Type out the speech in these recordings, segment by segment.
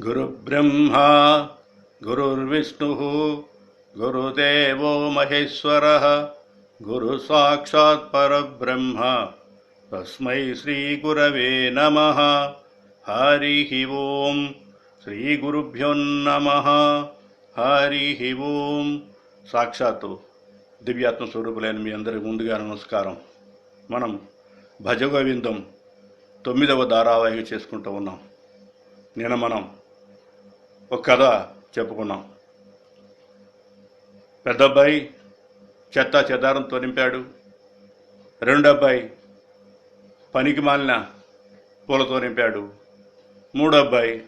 గురుబ్రహ్మా గురుర్విష్ణు గురుదేవో మహేశ్వర గురు సాక్షాత్ పరబ్రహ్మ తస్మై శ్రీ గురవే నమ హరి ఓం శ్రీ గురుభ్యో హరి ఓం సాక్షాత్తు దివ్యాత్మ స్వరూపులైన మీ అందరికి ముందుగా నమస్కారం. మనం భజగోవిందం తొమ్మిదవ ధారావాహిక చేసుకుంటూ ఉన్నాం. నిన్న మనం ఒక కథ చెప్పుకున్నాం. పెద్ద అబ్బాయి చెత్త చెదారంతో నింపాడు. రెండు అబ్బాయి పనికి మాలిన పూలతో నింపాడు. మూడో అబ్బాయి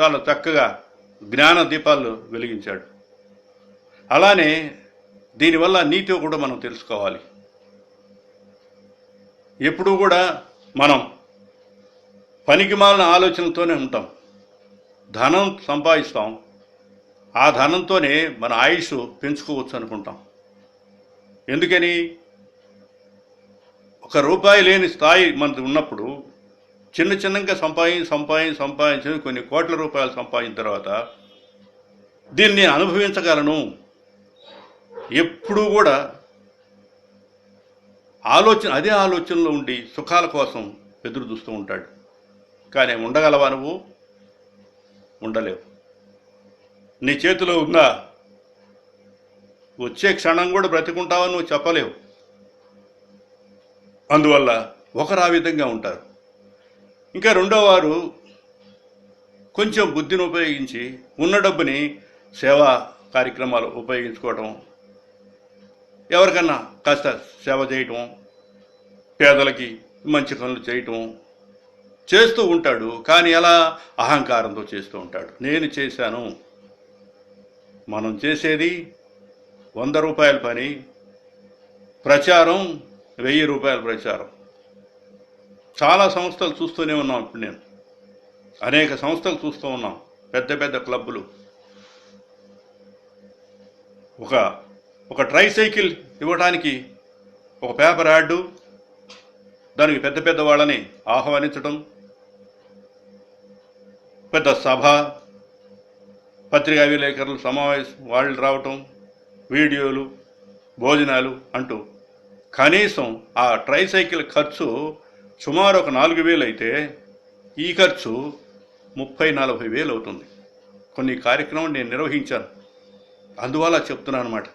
చాలా చక్కగా జ్ఞాన దీపాలు వెలిగించాడు. అలానే దీనివల్ల నీతి కూడా మనం తెలుసుకోవాలి. ఎప్పుడూ కూడా మనం పనికి మాలిన ఆలోచనలతోనే ఉంటాం. ధనం సంపాదిస్తాం. ఆ ధనంతోనే మన ఆయుష్ పెంచుకోవచ్చు అనుకుంటాం. ఎందుకని? ఒక రూపాయి లేని స్థాయి మనది ఉన్నప్పుడు చిన్న చిన్నగా సంపాదించి సంపాదించి సంపాదించి కొన్ని కోట్ల రూపాయలు సంపాదించిన తర్వాత దీన్ని నేను అనుభవించగలను. ఎప్పుడూ కూడా ఆలోచన అదే ఆలోచనలో ఉండి సుఖాల కోసం ఎదురు చూస్తూ ఉంటాడు. కానీ ఉండగలవా నువ్వు? ఉండలేవు. నీ చేతిలో ఉందా వచ్చే క్షణం కూడా బ్రతికుంటావని నువ్వు చెప్పలేవు. అందువల్ల ఒకరు ఆ విధంగా ఉంటారు. ఇంకా రెండో వారు కొంచెం బుద్ధిని ఉపయోగించి ఉన్న డబ్బుని సేవా కార్యక్రమాలు ఉపయోగించుకోవటం ఎవరికన్నా కాస్త సేవ చేయటం పేదలకి మంచి పనులు చేయటం చేస్తూ ఉంటాడు కానీ ఎలా అహంకారంతో చేస్తూ ఉంటాడు. నేను చేశాను. మనం చేసేది వంద రూపాయల పని ప్రచారం వెయ్యి రూపాయల ప్రచారం. చాలా సంస్థలు చూస్తూనే ఉన్నాం ఇప్పుడు నేను. అనేక సంస్థలు చూస్తూ ఉన్నాం. పెద్ద పెద్ద క్లబ్బులు. ఒక ఒక ట్రై సైకిల్ ఇవ్వడానికి ఒక పేపర్ యాడ్ దానికి పెద్ద పెద్ద వాళ్ళని ఆహ్వానించడం పెద్ద సభ పత్రికా విలేకరులు సమావేశం వాళ్ళు రావటం వీడియోలు భోజనాలు అంటూ. కనీసం ఆ ట్రై సైకిల్ ఖర్చు సుమారు ఒక నాలుగు వేలు అయితే ఈ ఖర్చు ముప్పై నలభై వేలు అవుతుంది. కొన్ని కార్యక్రమం నేను నిర్వహించాను. అందువల్ల చెప్తున్నాను అనమాట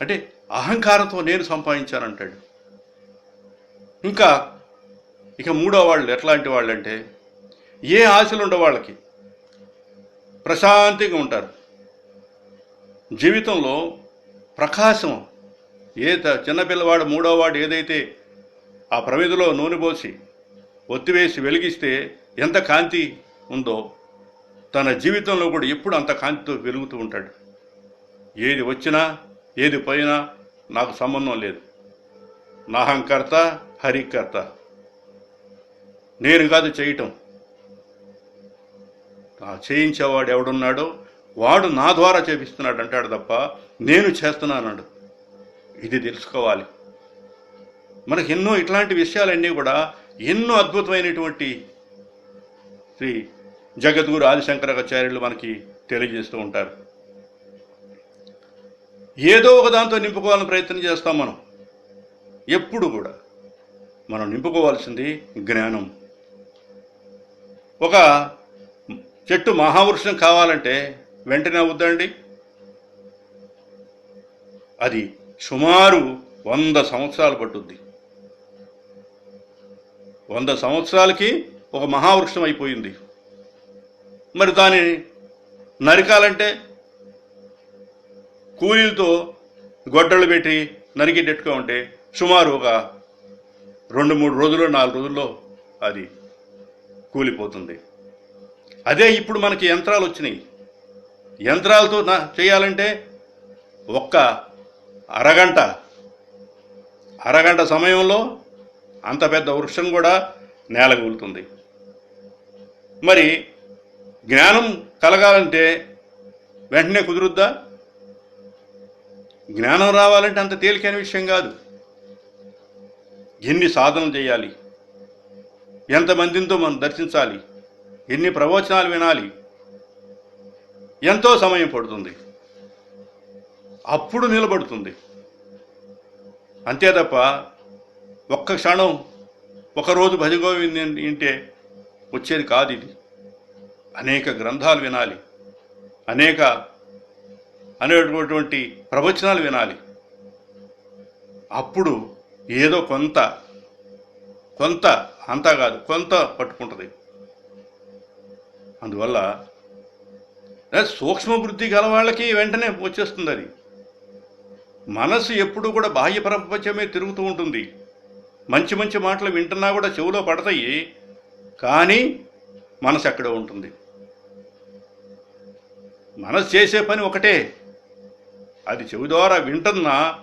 అంటే అహంకారంతో నేను సంపాదించానంటాడు. ఇంకా ఇక మూడో వాళ్ళు ఎట్లాంటి వాళ్ళు అంటే ఏ ఆశలు ఉండే వాళ్ళకి. ప్రశాంతిగా ఉంటారు. జీవితంలో ప్రకాశం ఏ చిన్నపిల్లవాడు మూడో వాడు ఏదైతే ఆ ప్రమిదిలో నూనె పోసి ఒత్తివేసి వెలిగిస్తే ఎంత కాంతి ఉందో తన జీవితంలో కూడా ఎప్పుడు అంత కాంతితో వెలుగుతూ ఉంటాడు. ఏది వచ్చినా ఏది పోయినా నాకు సంబంధం లేదు. నాహంకర్త హరికర్త. నేను కాదు చేయటం. చేయించేవాడు ఎవడున్నాడో వాడు నా ద్వారా చేపిస్తున్నాడు అంటాడు తప్ప నేను చేస్తున్నానడు ఇది తెలుసుకోవాలి. మనకు ఎన్నో ఇట్లాంటి విషయాలన్నీ కూడా ఎన్నో అద్భుతమైనటువంటి శ్రీ జగద్గురు ఆదిశంకరాచార్యులు మనకి తెలియజేస్తూ ఉంటారు. ఏదో ఒక దాంతో నింపుకోవాలని ప్రయత్నం చేస్తాం మనం. ఎప్పుడు కూడా మనం నింపుకోవాల్సింది జ్ఞానం. ఒక చెట్టు మహావృక్షం కావాలంటే వెంటనే అవుద్దండి అది సుమారు వంద సంవత్సరాలు పట్టుద్ది. వంద సంవత్సరాలకి ఒక మహావృక్షం అయిపోయింది. మరి దాని నరికాలంటే కూలీలతో గొడ్డలు పెట్టి నరికేటట్టుగా ఉంటే సుమారు ఒక రెండు మూడు రోజులు నాలుగు రోజుల్లో అది కూలిపోతుంది. అదే ఇప్పుడు మనకి యంత్రాలు వచ్చినాయి. యంత్రాలతో నా చేయాలంటే ఒక్క అరగంట అరగంట సమయంలో అంత పెద్ద వృక్షం కూడా నేలగూలుతుంది మరి జ్ఞానం కలగాలంటే వెంటనే కుదురుద్దా? జ్ఞానం రావాలంటే అంత తేలికైన విషయం కాదు. ఎన్ని సాధనలు చేయాలి? ఎంతమందితో మనం దర్శించాలి? ఎన్ని ప్రవచనాలు వినాలి? ఎంతో సమయం పడుతుంది. అప్పుడు నిలబడుతుంది. అంతే తప్ప ఒక్క క్షణం ఒకరోజు భజగోవింది వింటే వచ్చేది కాదు ఇది. అనేక గ్రంథాలు వినాలి. అనేక అనేటటువంటి ప్రవచనాలు వినాలి. అప్పుడు ఏదో కొంత కొంత అంతా కాదు కొంత పట్టుకుంటుంది. అందువల్ల సూక్ష్మ బుద్ధి గల వాళ్ళకి వెంటనే వచ్చేస్తుంది అది. మనసు ఎప్పుడు కూడా బాహ్య ప్రపంచమే తిరుగుతూ ఉంటుంది. మంచి మంచి మాటలు వింటున్నా కూడా చెవిలో పడతాయి కానీ మనసు ఎక్కడో ఉంటుంది. మనసు చేసే పని ఒకటే. అది చెవి ద్వారా వింటున్నా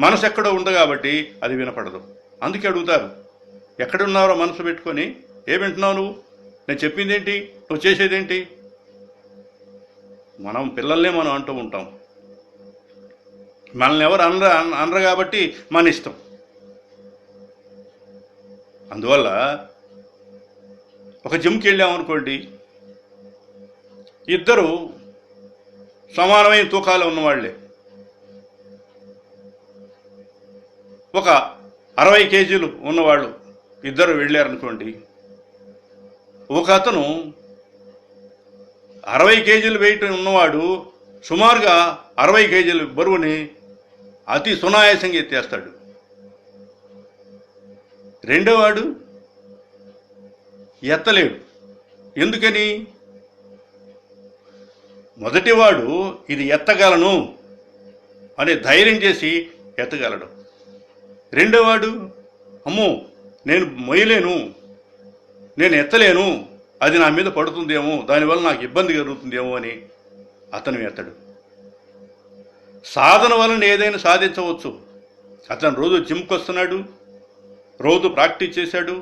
మనసు ఎక్కడో ఉంది కాబట్టి అది వినపడదు. అందుకే అడుగుతారు ఎక్కడున్నారో మనసు పెట్టుకొని ఏ వింటున్నావు నువ్వు? నేను చెప్పింది ఏంటి నువ్వు చేసేదేంటి? మనం పిల్లల్నే మనం అంటూ ఉంటాం. మనల్ని ఎవరు అనరు అనరు కాబట్టి మన ఇష్టం. అందువల్ల ఒక జిమ్కి వెళ్ళామనుకోండి ఇద్దరు సమానమైన తూకాలు ఉన్నవాళ్ళే ఒక అరవై కేజీలు ఉన్నవాళ్ళు ఇద్దరు వెళ్ళారనుకోండి ఒక అతను అరవై కేజీలు వెయిట్ ఉన్నవాడు సుమారుగా అరవై కేజీల బరువుని అతి సునాయాసంగా ఎత్తేస్తాడు. రెండోవాడు ఎత్తలేడు. ఎందుకని? మొదటివాడు ఇది ఎత్తగలను అనే ధైర్యం చేసి ఎత్తగలడు. రెండోవాడు అమ్మో నేను మొయ్యలేను. నేను ఎత్తలేను. అది నా మీద పడుతుందేమో దానివల్ల నాకు ఇబ్బంది కలుగుతుందేమో అని అతను ఎత్తడు. సాధన వలన ఏదైనా సాధించవచ్చు. అతను రోజు జిమ్కి వస్తున్నాడు రోజు ప్రాక్టీస్ చేశాడు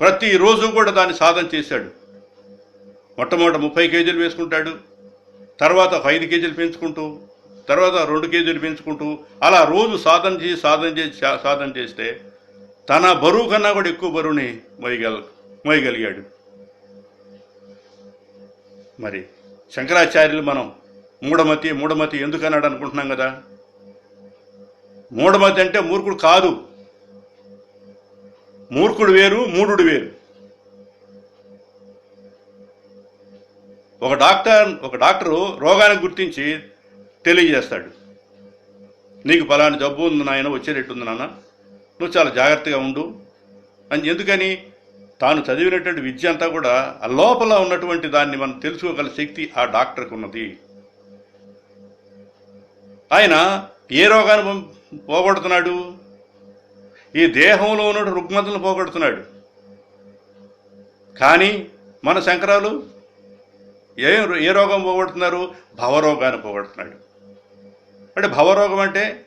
ప్రతిరోజు కూడా దాన్ని సాధన చేశాడు. మొట్టమొదట ముప్పై కేజీలు వేసుకుంటాడు తర్వాత ఒక ఐదు కేజీలు పెంచుకుంటూ తర్వాత రెండు కేజీలు పెంచుకుంటూ అలా రోజు సాధన చేసి సాధన చేసి సాధన చేస్తే తన బరువు కన్నా కూడా ఎక్కువ బరువుని మోయగల మోయగలిగాడు. మరి శంకరాచార్యులు మనం మూఢమతి మూఢమతి ఎందుకన్నాడు అనుకుంటున్నాం కదా? మూఢమతి అంటే మూర్ఖుడు కాదు. మూర్ఖుడు వేరు మూఢుడు వేరు. ఒక డాక్టర్ ఒక డాక్టరు రోగాన్ని గుర్తించి తెలియజేస్తాడు. నీకు ఫలాని జబ్బు ఉంది నాయన వచ్చేటట్టుంది నాన్న. నువ్వు చాలా జాగ్రత్తగా ఉండు. అని ఎందుకని? తాను చదివినటువంటి విద్య అంతా కూడా ఆ లోపల ఉన్నటువంటి దాన్ని మనం తెలుసుకోగల శక్తి ఆ డాక్టర్కి ఉన్నది. ఆయన ఏ రోగాన్ని పోగొడుతున్నాడు? ఈ దేహంలో ఉన్న రుగ్మతలను పోగొడుతున్నాడు. కానీ మన శంకరాలు ఏ ఏ రోగం పోగొడుతున్నారు? భవరోగాన్ని పోగొడుతున్నాడు. అంటే భవరోగం అంటే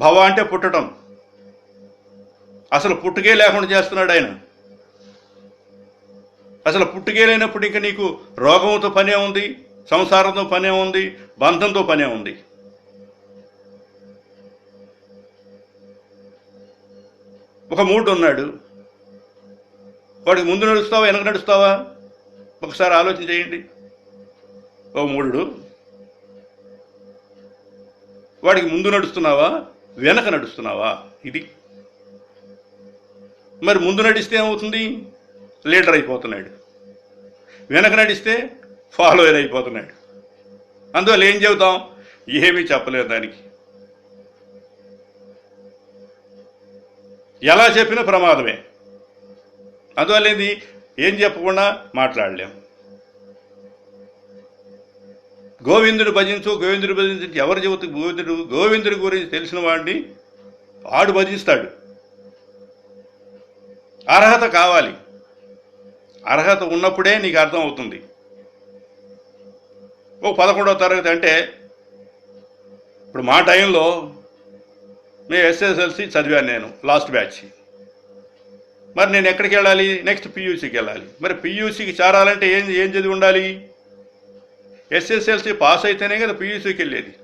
భవ అంటే పుట్టడం. అసలు పుట్టుకే లేకుండా చేస్తున్నాడు ఆయన. అసలు పుట్టుకే లేనప్పుడు ఇంకా నీకు రోగంతో పనే ఉంది సంసారంతో పనే ఉంది బంధంతో పనే ఉంది. ఒక మూడు ఉన్నాడు. వాడికి ముందు నడుస్తావా వెనక నడుస్తావా? ఒకసారి ఆలోచన చేయండి. ఓ మూడు. వాడికి ముందు నడుస్తున్నావా? వెనక నడుస్తున్నావా? ఇది. మరి ముందు నడిస్తే ఏమవుతుంది? లీడర్ అయిపోతున్నాడు. వెనక నడిస్తే ఫాలోయర్ అయిపోతున్నాడు. అందువల్ల ఏం చెబుతాం? ఏమీ చెప్పలేదు దానికి. ఎలా చెప్పినా ప్రమాదమే. అందువల్ల ఏది? ఏం చెప్పకుండా మాట్లాడలేము గోవిందుడు భజించు గోవిందుడు భజించు ఎవరు చెబుతూ గోవిందుడు గోవిందుడి గురించి తెలిసిన వాడిని వాడు భజిస్తాడు. అర్హత కావాలి. అర్హత ఉన్నప్పుడే నీకు అర్థం అవుతుంది. ఓ పదకొండవ తరగతి అంటే ఇప్పుడు మా టైంలో నేను ఎస్ఎస్ఎల్సి చదివాను నేను లాస్ట్ బ్యాచ్. మరి నేను ఎక్కడికి వెళ్ళాలి? నెక్స్ట్ పియూసీకి వెళ్ళాలి. మరి పియూసీకి చేరాలంటే ఏం ఏం చదివి ఉండాలి? ఎస్ఎస్ఎల్సి పాస్ అయితేనే కదా పీయూసీకి వెళ్ళేది.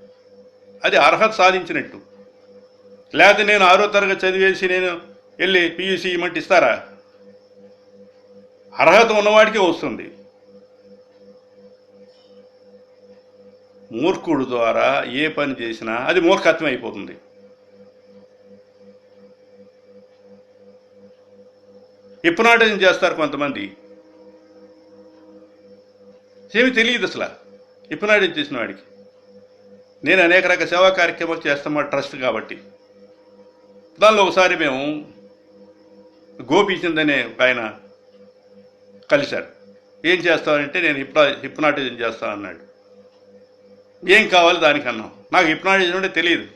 అది అర్హత సాధించినట్టు. లేకపోతే నేను ఆరో తరగతి చదివేసి నేను వెళ్ళి పీయూసీ ఇమ్మంటే ఇస్తారా? అర్హత ఉన్నవాడికే వస్తుంది. మూర్ఖుడు ద్వారా ఏ పని చేసినా అది మూర్ఖత్వం అయిపోతుంది. హిప్నాటిజం చేస్తారు కొంతమంది. ఏమి తెలియదు అసలు. హిప్నాటిజం ఇచ్చేసిన వాడికి? నేను అనేక రకాల సేవా కార్యక్రమాలు చేస్తామా ట్రస్ట్ కాబట్టి. దానిలో ఒకసారి మేము గోపీచంద్ అనే ఒక ఆయన కలిశారు. ఏం చేస్తానంటే నేను హిప్నా హిప్నాటిజం చేస్తాను అన్నాడు. ఏం కావాలి దానికి అన్నాం. నాకు హిప్నాటిజం అంటే తెలియదు.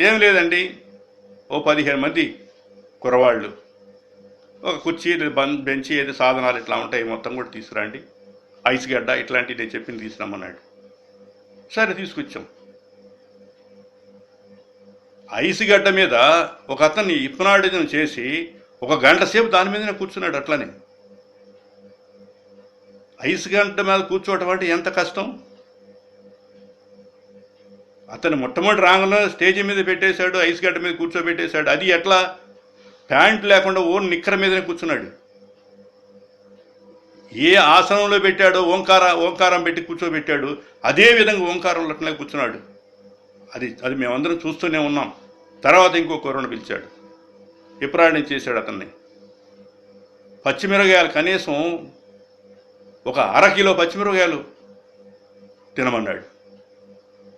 ఏం లేదండి. ఓ పదిహేను మంది కురవాళ్ళు ఒక కుర్చీ బం- బెంచి ఏది సాధనాలు ఇట్లా ఉంటాయి మొత్తం కూడా తీసుకురండి. ఐస్ గడ్డ ఇట్లాంటివి నేను చెప్పింది తీసుకురమ్మన్నాడు. సరే తీసుకొచ్చాం. ఐస్ గడ్డ మీద ఒక అతన్ని హిప్నాటిజం చేసి ఒక గంట సేపు దాని మీదనే కూర్చున్నాడు అట్లనే. ఐస్ గంట మీద కూర్చోవటం అంటే ఎంత కష్టం? అతను మొట్టమొదటి రాంగంలో స్టేజ్ మీద పెట్టేశాడు ఐస్ గడ్డ మీద కూర్చోబెట్టేశాడు. అది ఎట్లా? ప్యాంట్ లేకుండా ఓన్ నిక్కర మీదనే కూర్చున్నాడు. ఏ ఆసనంలో పెట్టాడో ఓంకార ఓంకారం పెట్టి కూర్చోబెట్టాడు అదే విధంగా ఓంకారంలో అట్లా కూర్చున్నాడు. అది అది మేమందరం చూస్తూనే ఉన్నాం. తర్వాత ఇంకో కూరను పిలిచాడు. విప్రాయణం చేశాడు అతన్ని. పచ్చిమిరగాయలు కనీసం ఒక అర కిలో పచ్చిమిరగాయలు తినమన్నాడు.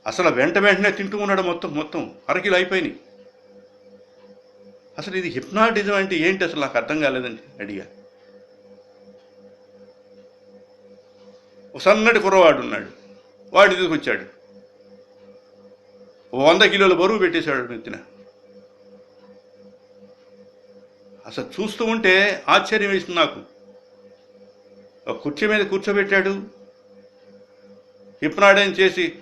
అసలు వెంట వెంటనే తింటూ ఉన్నాడు మొత్తం మొత్తం అరకిలో అయిపోయినాయి. అసలు ఇది హిప్నాటిజం అంటే ఏంటి? అసలు నాకు అర్థం కాలేదండి అడిగా సన్నటి కుర్రవాడు ఉన్నాడు. వాడిని తీసుకొచ్చాడు. వంద కిలోల బరువు పెట్టేశాడు నెత్తిన. అసలు చూస్తూ ఉంటే ఆశ్చర్యం వేసింది నాకు. ఒక కుర్చీ మీద కూర్చోబెట్టాడు. హిప్నాడైన్ చేసి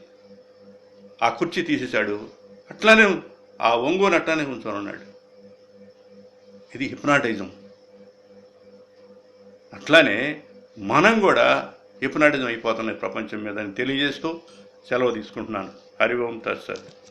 ఆ కుర్చీ తీసేశాడు. అట్లానే ఆ ఒంగోని అట్లానే ఉంచుకొని ఉన్నాడు ఇది హిప్నాటైజం. అట్లానే మనం కూడా హిప్నాటిజం అయిపోతున్నాయి ప్రపంచం మీద అని తెలియజేస్తూ సెలవు తీసుకుంటున్నాను. హరి తత్సత్.